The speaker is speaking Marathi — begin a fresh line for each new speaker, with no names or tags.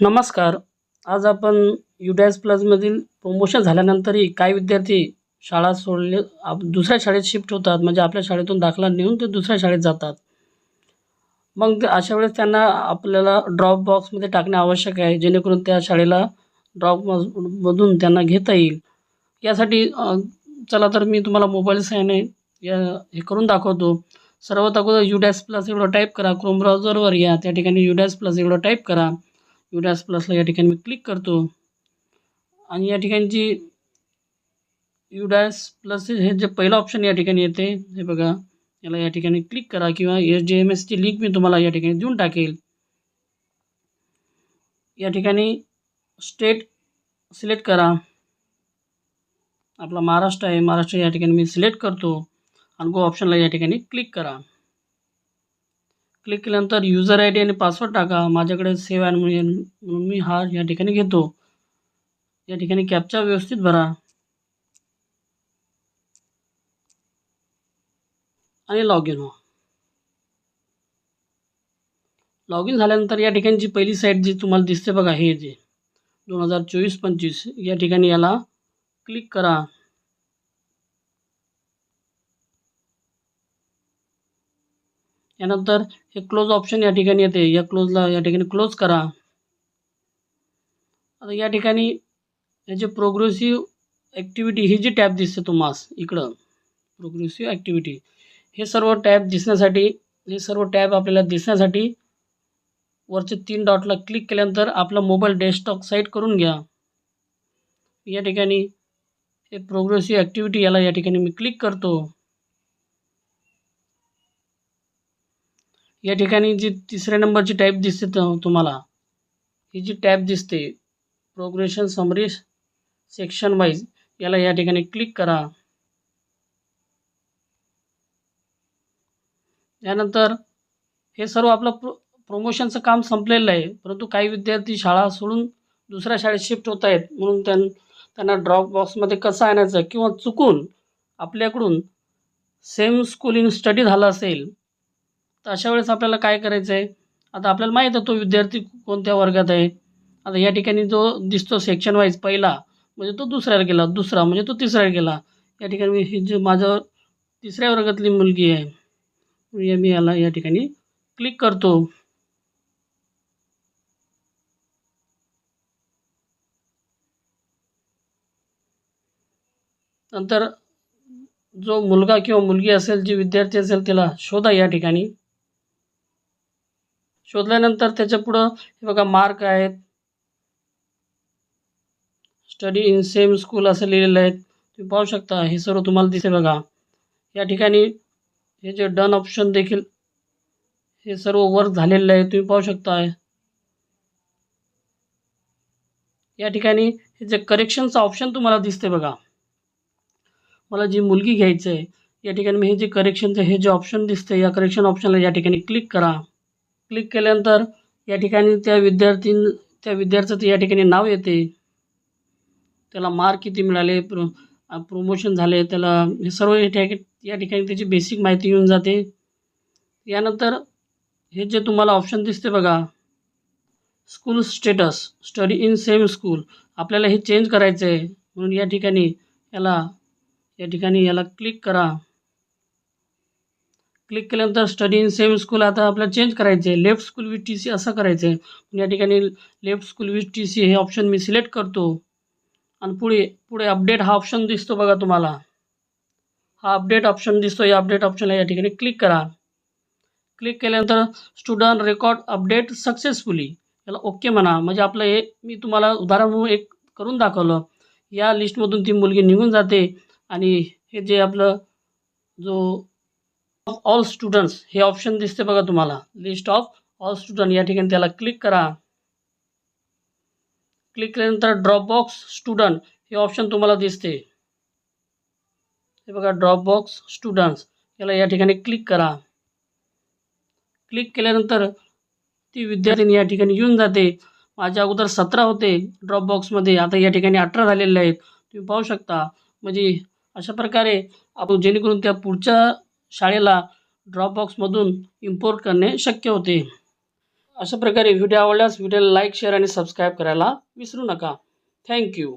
नमस्कार. आज आपण युडॅस प्लसमधील प्रमोशन झाल्यानंतरही काही विद्यार्थी शाळा सोडले आप दुसऱ्या शाळेत शिफ्ट होतात. म्हणजे आपल्या शाळेतून दाखला नेऊन ते दुसऱ्या शाळेत जातात. मग ते अशा वेळेस त्यांना आपल्याला ड्रॉप बॉक्समध्ये टाकणे आवश्यक आहे. जेणेकरून त्या शाळेला ड्रॉप मधून त्यांना घेता येईल. यासाठी चला तर मी तुम्हाला मोबाईल सहाय्याने या हे करून दाखवतो. सर्वात अगोदर युडॅस प्लस एवढं टाईप करा. क्रोम ब्राउझरवर या. त्या ठिकाणी युडॅस प्लस एवढं टाईप करा. युडास प्लसला या ठिकाणी मी क्लिक करतो. आणि या ठिकाणी जी युडॅस प्लस हे जे पहिलं ऑप्शन या ठिकाणी येते हे बघा. याला या ठिकाणी क्लिक करा किंवा एस डी एम एसची लिंक मी तुम्हाला या ठिकाणी देऊन टाकेल. या ठिकाणी स्टेट सिलेक्ट करा. आपला महाराष्ट्र आहे महाराष्ट्र या ठिकाणी मी सिलेक्ट करतो. आणि गो ऑप्शनला या ठिकाणी क्लिक करा. क्लिक केल्यानंतर युजर आय डी आणि पासवर्ड टाका. माझ्याकडे सेव्ह आहे. म्हणून मी हा या ठिकाणी घेतो. या ठिकाणी कॅपचा व्यवस्थित भरा. आणि लॉग इन व्हा. लॉग इन झाल्यानंतर या ठिकाणची पहिली साईट जी तुम्हाला दिसते बघा हे जे दोन हजार चोवीस पंचवीस. या ठिकाणी याला क्लिक करा. यानंतर हे क्लोज ऑप्शन या ठिकाणी येते. या क्लोजला या ठिकाणी क्लोज करा. आता या ठिकाणी याचे प्रोग्रेसिव्ह ॲक्टिव्हिटी ही जी टॅब दिसते तुम्हास इकडं प्रोग्रेसिव्ह ॲक्टिव्हिटी हे सर्व टॅब दिसण्यासाठी हे सर्व टॅब आपल्याला दिसण्यासाठी वरचे तीन डॉटला क्लिक केल्यानंतर आपला मोबाईल डेस्कटॉप साईट करून घ्या. या ठिकाणी हे प्रोग्रेसिव्ह ॲक्टिव्हिटी याला या ठिकाणी मी क्लिक करतो. या ठिकाणी जी तिसऱ्या नंबरची टाईप दिसते तुम्हाला ही जी टॅब दिसते प्रोग्रेशन समरी सेक्शन वाईज याला या ठिकाणी क्लिक करा. यानंतर हे सर्व आपलं प्रो प्रमोशनचं काम संपलेलं आहे परंतु काही विद्यार्थी शाळा सोडून दुसऱ्या शाळेत शिफ्ट होत आहेत म्हणून त्यां त्यांना ड्रॉप बॉक्समध्ये कसं आणायचं किंवा चुकून आपल्याकडून सेम स्कूल इन स्टडी झाला असेल तर अशा वेळेस आपल्याला काय करायचं आहे आता आपल्याला माहीत आहे तो विद्यार्थी कोणत्या वर्गात आहे. आता या ठिकाणी जो दिसतो सेक्शन वाईज पहिला म्हणजे तो दुसऱ्यावर गेला दुसरा म्हणजे तो तिसऱ्याला गेला. या ठिकाणी मी ही जी माझं तिसऱ्या वर्गातली मुलगी आहे मी याला या ठिकाणी क्लिक करतो. नंतर जो मुलगा किंवा मुलगी असेल जी विद्यार्थी असेल त्याला शोधा या ठिकाणी. शोधल्यानंतर त्याच्या पुढं हे बघा मार्क आहेत. स्टडी इन सेम स्कूल असं लिहिलेलं आहे. तुम्ही पाहू शकता हे सर्व तुम्हाला दिसेल बघा. या ठिकाणी हे जे डन ऑप्शन देखील हे सर्व वर्क झालेलं आहे. तुम्ही पाहू शकता. या ठिकाणी हे जे करेक्शनचं ऑप्शन तुम्हाला दिसते बघा. मला जी मुलगी घ्यायचं आहे या ठिकाणी मी हे जे करेक्शनचं हे जे ऑप्शन दिसतं या करेक्शन ऑप्शनला या ठिकाणी क्लिक करा. क्लिक केल्यानंतर या ठिकाणी त्या विद्यार्थी त्या विद्यार्थ्याचं या ठिकाणी नाव येते. त्याला मार्क किती मिळाले प्रो प्रमोशन झाले त्याला हे सर्व या ठिकाणी या ठिकाणी त्याची बेसिक माहिती येऊन जाते. यानंतर हे जे तुम्हाला ऑप्शन दिसते बघा. School status study in same school आपल्याला हे चेंज करायचं आहे म्हणून या ठिकाणी याला या ठिकाणी याला क्लिक करा. क्लिक केल्यानंतर स्टडी इन सेम स्कूल आता आपल्याला चेंज करायचे आहे left school with T C असं करायचं आहे म्हणजे या ठिकाणी left school with T C हे ऑप्शन मी सिलेक्ट करतो. आणि पुढे पुढे अपडेट हा ऑप्शन दिसतो बघा तुम्हाला. हा अपडेट ऑप्शन दिसतो. या अपडेट ऑप्शनला या ठिकाणी क्लिक करा. क्लिक केल्यानंतर स्टुडंट रेकॉर्ड अपडेट सक्सेसफुली याला ओके म्हणा. म्हणजे आपलं हे मी तुम्हाला उदाहरण म्हणून एक करून दाखवलं. या लिस्टमधून ती मुलगी निघून जाते. आणि हे जे आपलं जो ऑल स्टुडंट्स हे ऑप्शन दिसते बघा तुम्हाला. लिस्ट ऑफ ऑल स्टुडंट या ठिकाणी त्याला क्लिक करा. क्लिक केल्यानंतर ड्रॉपबॉक्स स्टुडंट हे ऑप्शन तुम्हाला दिसते. हे बघा ड्रॉपबॉक्स स्टुडंट्स याला या ठिकाणी क्लिक करा. क्लिक केल्यानंतर ती विद्यार्थिनी या ठिकाणी येऊन जाते. माझ्या अगोदर सतरा होते ड्रॉपबॉक्समध्ये आता या ठिकाणी अठरा झालेले आहेत. तुम्ही पाहू शकता. म्हणजे अशा प्रकारे आपण जेणेकरून त्या पुढच्या शाळेला ड्रॉपबॉक्समधून इम्पोर्ट करणे शक्य होते. अशा प्रकारे व्हिडिओ आवडल्यास व्हिडिओला लाईक शेअर आणि सबस्क्राईब करायला विसरू नका. थँक्यू